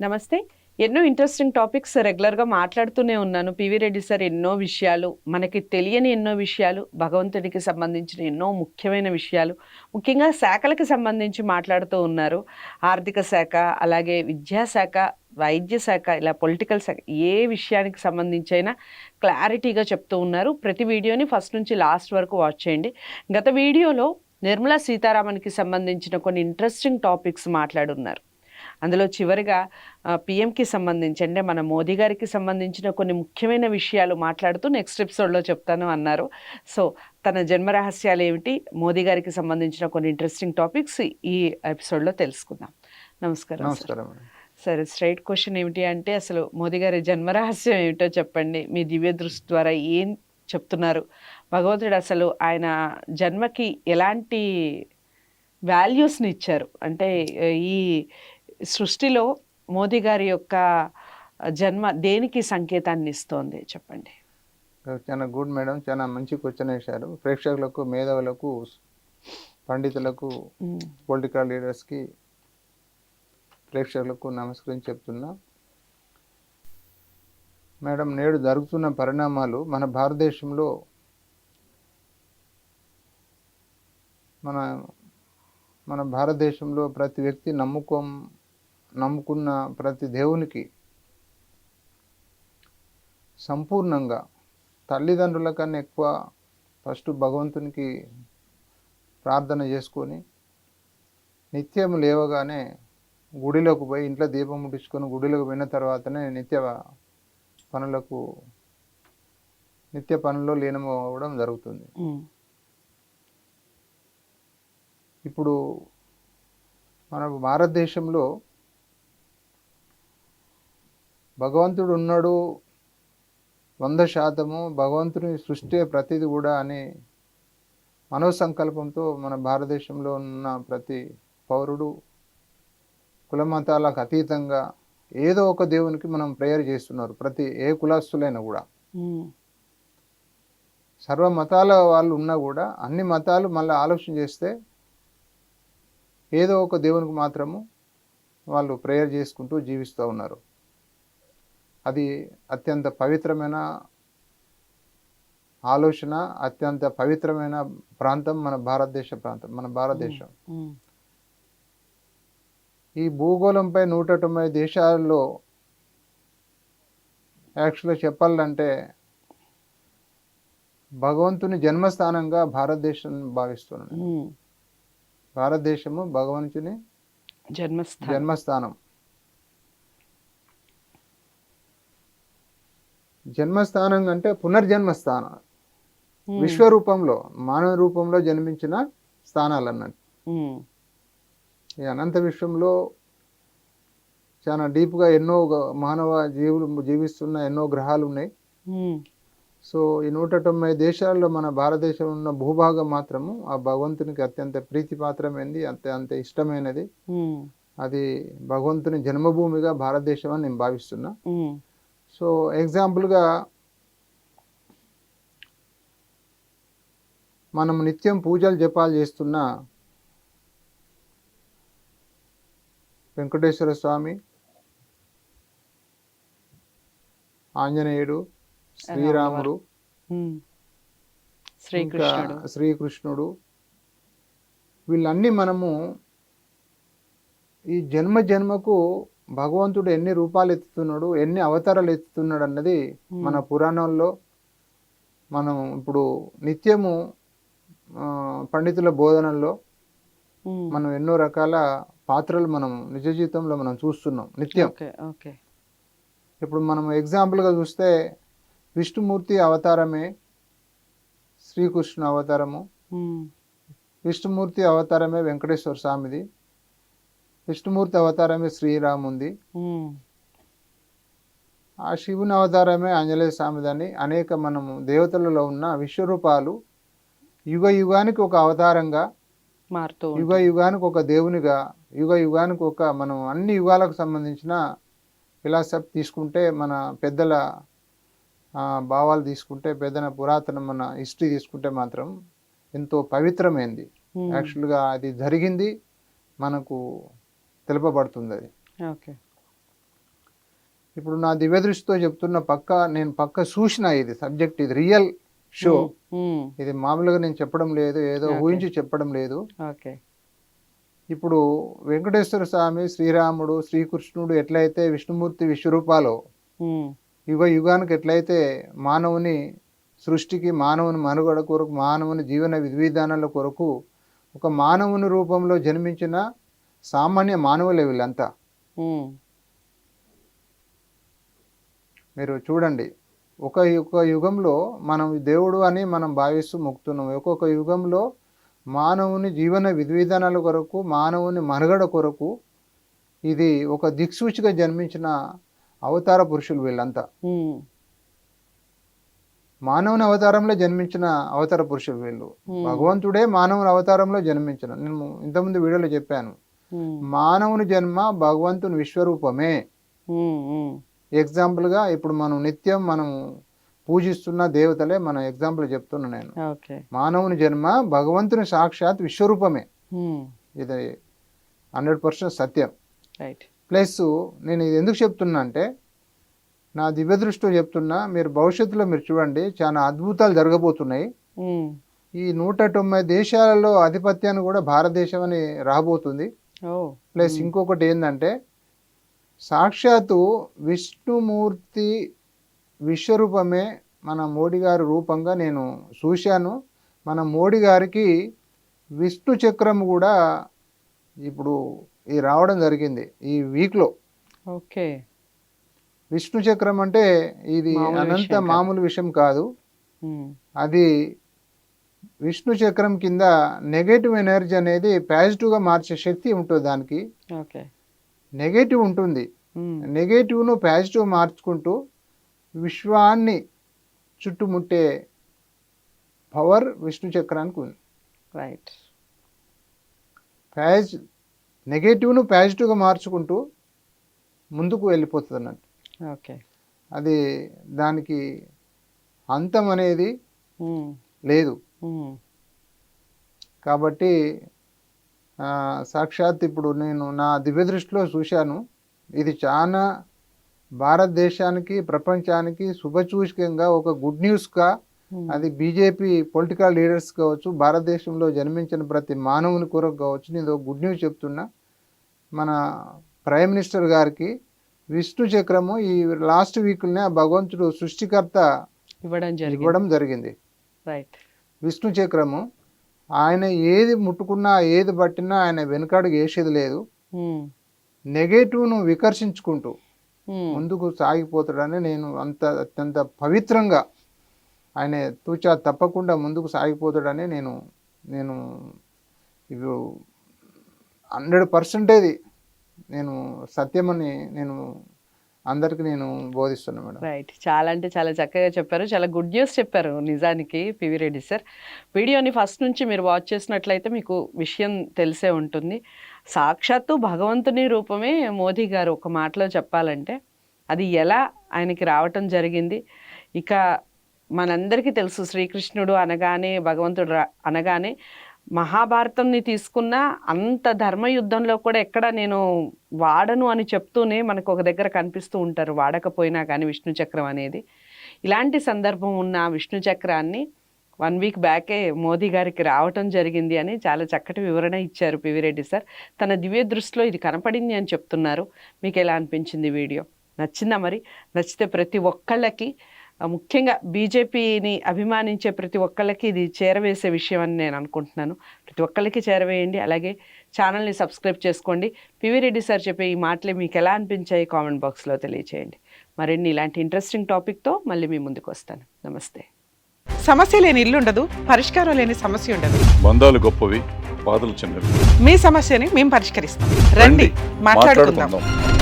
నమస్తే. ఎన్నో interesting topics రెగ్యులర్గా మాట్లాడుతూనే ఉన్నాను. పివి రెడ్డి సార్ ఎన్నో విషయాలు మనకి తెలియని ఎన్నో విషయాలు భగవంతుడికి సంబంధించిన ఎన్నో ముఖ్యమైన విషయాలు ముఖ్యంగా శాఖలకు సంబంధించి మాట్లాడుతూ ఉన్నారు. ఆర్థిక శాఖ అలాగే విద్యాశాఖ వైద్య శాఖ ఇలా పొలిటికల్ శాఖ ఏ విషయానికి సంబంధించి అయినా క్లారిటీగా చెప్తూ ఉన్నారు. ప్రతి వీడియోని ఫస్ట్ నుంచి లాస్ట్ వరకు వాచ్ చేయండి. గత వీడియోలో నిర్మలా సీతారామన్కి సంబంధించిన కొన్ని ఇంట్రెస్టింగ్ టాపిక్స్ మాట్లాడున్నారు. అందులో చివరిగా పిఎంకి సంబంధించి అంటే మన మోదీ గారికి సంబంధించిన కొన్ని ముఖ్యమైన విషయాలు మాట్లాడుతూ నెక్స్ట్ ఎపిసోడ్లో చెప్తాను అన్నారు. సో తన జన్మ రహస్యాలు ఏమిటి మోదీ గారికి సంబంధించిన కొన్ని ఇంట్రెస్టింగ్ టాపిక్స్ ఈ ఎపిసోడ్లో తెలుసుకుందాం. నమస్కారం సార్. నమస్కారం. సరే స్ట్రైట్ క్వశ్చన్ ఏమిటి అంటే అసలు మోదీ గారి జన్మ రహస్యం ఏమిటో చెప్పండి. మీ దివ్య దృష్టి ద్వారా ఏం చెప్తున్నారు? భగవంతుడు అసలు ఆయన జన్మకి ఎలాంటి వాల్యూస్ని ఇచ్చారు? అంటే ఈ సృష్టిలో మోదీ గారి యొక్క జన్మ దేనికి సంకేతాన్ని ఇస్తోంది చెప్పండి? చాలా గుడ్ మేడం చాలా మంచి క్వశ్చన్ వేశారు. ప్రేక్షకులకు మేధావులకు పండితులకు పొలిటికల్ లీడర్స్కి ప్రేక్షకులకు నమస్కరించి చెప్తున్నా. మేడం నేడు జరుగుతున్న పరిణామాలు మన భారతదేశంలో మన మన భారతదేశంలో ప్రతి వ్యక్తి నమ్ముకోం నమ్ముకున్న ప్రతి దేవునికి సంపూర్ణంగా తల్లిదండ్రుల కన్నా ఎక్కువ ఫస్ట్ భగవంతునికి ప్రార్థన చేసుకొని నిత్యం లేవగానే గుడిలోకి పోయి ఇంట్లో దీపం ముట్టించుకొని గుడిలోకి పోయిన తర్వాతనే నిత్య పనులకు నిత్య పనుల్లో లీనమవ్వడం జరుగుతుంది. ఇప్పుడు మన భారతదేశంలో భగవంతుడు ఉన్నాడు వంద శాతము భగవంతుని సృష్టి ప్రతిది కూడా అని మనోసంకల్పంతో మన భారతదేశంలో ఉన్న ప్రతి పౌరుడు కులమతాలకు అతీతంగా ఏదో ఒక దేవునికి మనం ప్రేయర్ చేస్తున్నారు ప్రతి ఏ కులస్తులైనా కూడా. సర్వ మతాల వాళ్ళు ఉన్నా కూడా అన్ని మతాలు మళ్ళీ ఆలోచన చేస్తే ఏదో ఒక దేవునికి మాత్రము వాళ్ళు ప్రేయర్ చేసుకుంటూ జీవిస్తూ ఉన్నారు. అది అత్యంత పవిత్రమైన ఆలోచన అత్యంత పవిత్రమైన ప్రాంతం మన భారతదేశ ప్రాంతం మన భారతదేశం. ఈ భూగోళంపై నూట తొంభై దేశాల్లో యాక్చువల్గా చెప్పాలంటే భగవంతుని జన్మస్థానంగా భారతదేశం భావిస్తున్నాను. భారతదేశము భగవంతుని జన్మస్థానం. జన్మస్థానం. జన్మస్థానం అంటే పునర్జన్మస్థానం. ఉమ్, విశ్వరూపంలో మానవ రూపంలో జన్మించిన స్థానాలు అన్నట్టు ఈ అనంత విశ్వంలో చాలా డీప్గా ఎన్నో మానవ జీవులు జీవిస్తున్న ఎన్నో గ్రహాలు ఉన్నాయి సో ఈ నూట తొంభై దేశాల్లో మన భారతదేశం ఉన్న భూభాగం మాత్రము ఆ భగవంతునికి అత్యంత ప్రీతిపాత్రమైనది అంత అంత ఇష్టమైనది. అది భగవంతుని జన్మభూమిగా భారతదేశం అని నేను భావిస్తున్నా. సో ఎగ్జాంపుల్గా మనం నిత్యం పూజలు జపాలు చేస్తున్న వెంకటేశ్వర స్వామి ఆంజనేయుడు శ్రీరాముడు శ్రీకృష్ణుడు. వీళ్ళన్నీ మనము ఈ జన్మ జన్మకు భగవంతుడు ఎన్ని రూపాలు ఎత్తుతున్నాడు ఎన్ని అవతారాలు ఎత్తుతున్నాడు అన్నది మన పురాణంలో మనం ఇప్పుడు నిత్యము పండితుల బోధనల్లో. మనం ఎన్నో రకాల పాత్రలు మనం నిజ జీవితంలో మనం చూస్తున్నాం నిత్యం. ఇప్పుడు మనం ఎగ్జాంపుల్గా చూస్తే విష్ణుమూర్తి అవతారమే శ్రీకృష్ణ అవతారము. విష్ణుమూర్తి అవతారమే వెంకటేశ్వర స్వామిది. విష్ణుమూర్తి అవతారమే శ్రీరాముంది. ఉమ్, ఆ శివుని అవతారమే ఆంజనేయ స్వామిదని అనేక మనము దేవతలలో ఉన్న విశ్వరూపాలు యుగ యుగానికి ఒక అవతారంగా మారుతూ యుగ యుగానికి ఒక దేవునిగా యుగ యుగానికి ఒక మనం అన్ని యుగాలకు సంబంధించిన ఫిలాసఫీ తీసుకుంటే మన పెద్దల భావాలు తీసుకుంటే పెద్దన పురాతన మన హిస్టరీ తీసుకుంటే మాత్రం ఎంతో పవిత్రమైంది. యాక్చువల్గా అది జరిగింది. మనకు తెలుపబడుతుంది అది ఓకే. ఇప్పుడు నా దివ్య దృష్టితో చెప్తున్న పక్క నేను పక్క చూసిన ఇది సబ్జెక్ట్ ఇది రియల్ షో. ఇది మామూలుగా నేను చెప్పడం లేదు ఏదో. ఊహించి చెప్పడం లేదు. ఓకే. ఇప్పుడు వెంకటేశ్వర స్వామి శ్రీరాముడు శ్రీకృష్ణుడు ఎట్లయితే విష్ణుమూర్తి విశ్వరూపాలో యుగ యుగానికి ఎట్లయితే మానవుని సృష్టికి మానవుని మనుగడ కొరకు మానవుని జీవన విధి విధానాల కొరకు ఒక మానవుని రూపంలో జన్మించిన సామాన్య మానవులే వీళ్ళంతా మీరు చూడండి ఒక ఒక యుగంలో మనం దేవుడు అని మనం భావిస్తూ మొక్కుతున్నాం. ఒక్కొక్క యుగంలో మానవుని జీవన విధి విధానాల కొరకు మానవుని మనుగడ కొరకు ఇది ఒక దిక్సూచిగా జన్మించిన అవతార పురుషులు వీళ్ళంతా. మానవుని అవతారంలో జన్మించిన అవతార పురుషులు వీళ్ళు. భగవంతుడే మానవుని అవతారంలో జన్మించిన నేను ఇంతకుముందు వీడియోలో చెప్పాను. మానవుని జన్మ భగవంతుని విశ్వరూపమే. ఎగ్జాంపుల్గా ఇప్పుడు మనం నిత్యం మనం పూజిస్తున్న దేవతలే మన ఎగ్జాంపుల్ చెప్తున్నా నేను. మానవుని జన్మ భగవంతుని సాక్షాత్ విశ్వరూపమే. ఇది హండ్రెడ్ పర్సెంట్ సత్యం. ప్లస్ నేను ఇది ఎందుకు చెప్తున్నా అంటే నా దివ్య దృష్టిలో చెప్తున్నా మీరు భవిష్యత్తులో మీరు చూడండి చాలా అద్భుతాలు జరగబోతున్నాయి. ఈ నూట తొంభై దేశాలలో ఆధిపత్యాన్ని కూడా భారతదేశం అని రాబోతుంది. ప్లస్ ఇంకొకటి ఏంటంటే సాక్షాత్తు విష్ణుమూర్తి విశ్వరూపమే మన మోడీ గారి రూపంగా నేను చూశాను. మన మోడీ గారికి విష్ణు చక్రం కూడా ఇప్పుడు ఈ రావడం జరిగింది ఈ వీక్లో. ఓకే. విష్ణు చక్రం అంటే ఇది అనంత. మామూలు విషయం కాదు. అది విష్ణు చక్రం కింద నెగటివ్ ఎనర్జీ అనేది పాజిటివ్గా మార్చే శక్తి ఉంటుంది దానికి. ఓకే. నెగటివ్ ఉంటుంది. నెగటివ్ను పాజిటివ్ మార్చుకుంటూ విశ్వాన్ని చుట్టుముట్టే పవర్ విష్ణు చక్రానికి ఉంది రైట్ పాజ్ నెగటివ్ను పాజిటివ్గా మార్చుకుంటూ ముందుకు వెళ్ళిపోతుంది అన్నట్టు. ఓకే. అది దానికి అంతం అనేది ఉమ్, లేదు. కాబట్టి సాక్షాత్ ఇప్పుడు నేను నా దివ్య దృష్టిలో చూశాను. ఇది చాలా భారతదేశానికి ప్రపంచానికి శుభసూచకంగా ఒక గుడ్ న్యూస్గా అది బీజేపీ పొలిటికల్ లీడర్స్ కావచ్చు భారతదేశంలో జన్మించిన ప్రతి మానవుని కొరకు కావచ్చు నేను ఒక గుడ్ న్యూస్ చెప్తున్నా. మన ప్రైమ్ మినిస్టర్ గారికి విష్ణు చక్రము ఈ లాస్ట్ వీక్లోనే ఆ భగవంతుడు సృష్టికర్త ఇవ్వడం ఇవ్వడం జరిగింది. రైట్. విష్ణు చక్రము ఆయన ఏది ముట్టుకున్నా ఏది పట్టినా ఆయన వెనుకాడుగు వేసేది లేదు. నెగటివ్ను వికర్షించుకుంటూ ముందుకు సాగిపోతాడని నేను అంత అత్యంత పవిత్రంగా ఆయన తూచా తప్పకుండా ముందుకు సాగిపోతాడని నేను నేను ఇది హండ్రెడ్ పర్సెంటేజ్ నేను సత్యమని నేను అందరికి నేను బోధిస్తున్నాను మేడం. రైట్ చాలా అంటే చాలా చక్కగా చెప్పారు. చాలా గుడ్ న్యూస్ చెప్పారు నిజానికి పివి రెడ్డి సార్ వీడియోని ఫస్ట్ నుంచి మీరు వాచ్ చేసినట్లయితే మీకు విషయం తెలిసే ఉంటుంది. సాక్షాత్తు భగవంతుని రూపమే మోదీ గారు ఒక మాటలో చెప్పాలంటే అది ఎలా ఆయనకి రావటం జరిగింది. ఇక మనందరికీ తెలుసు శ్రీకృష్ణుడు అనగానే భగవంతుడు అనగానే మహాభారతంని తీసుకున్న అంత ధర్మయుద్ధంలో కూడా ఎక్కడ నేను వాడను అని చెప్తూనే మనకు ఒక దగ్గర కనిపిస్తూ ఉంటారు వాడకపోయినా కానీ విష్ణు చక్రం అనేది. ఇలాంటి సందర్భం ఉన్న విష్ణు చక్రాన్ని వన్ వీక్ బ్యాకే మోదీ గారికి రావటం జరిగింది అని చాలా చక్కటి వివరణ ఇచ్చారు పివిరెడ్డి సార్. తన దివ్య దృష్టిలో ఇది కనపడింది అని చెప్తున్నారు. మీకు ఎలా అనిపించింది వీడియో? నచ్చిందా మరి? నచ్చితే ప్రతి ఒక్కళ్ళకి ముఖ్యంగా బీజేపీని అభిమానించే ప్రతి ఒక్కళ్ళకి ఇది చేరవేసే విషయం అని నేను అనుకుంటున్నాను. ప్రతి ఒక్కళ్ళకి చేరవేయండి. అలాగే ఛానల్ని సబ్స్క్రైబ్ చేసుకోండి. పివి రెడ్డి సార్ చెప్పే ఈ మాటలు మీకు ఎలా అనిపించాయి కామెంట్ బాక్స్లో తెలియచేయండి. మరిన్ని ఇలాంటి ఇంట్రెస్టింగ్ టాపిక్తో మళ్ళీ మీ ముందుకు వస్తాను. నమస్తే. సమస్య లేని ఇల్లు ఉండదు పరిష్కారం లేని సమస్య ఉండదు. బంధాలు గొప్పవి బాధలు చిన్నవి. మీ సమస్యని మేము పరిష్కరిస్తాం. రండి మాట్లాడుకుందాం. మాట్లాడుకుందాం.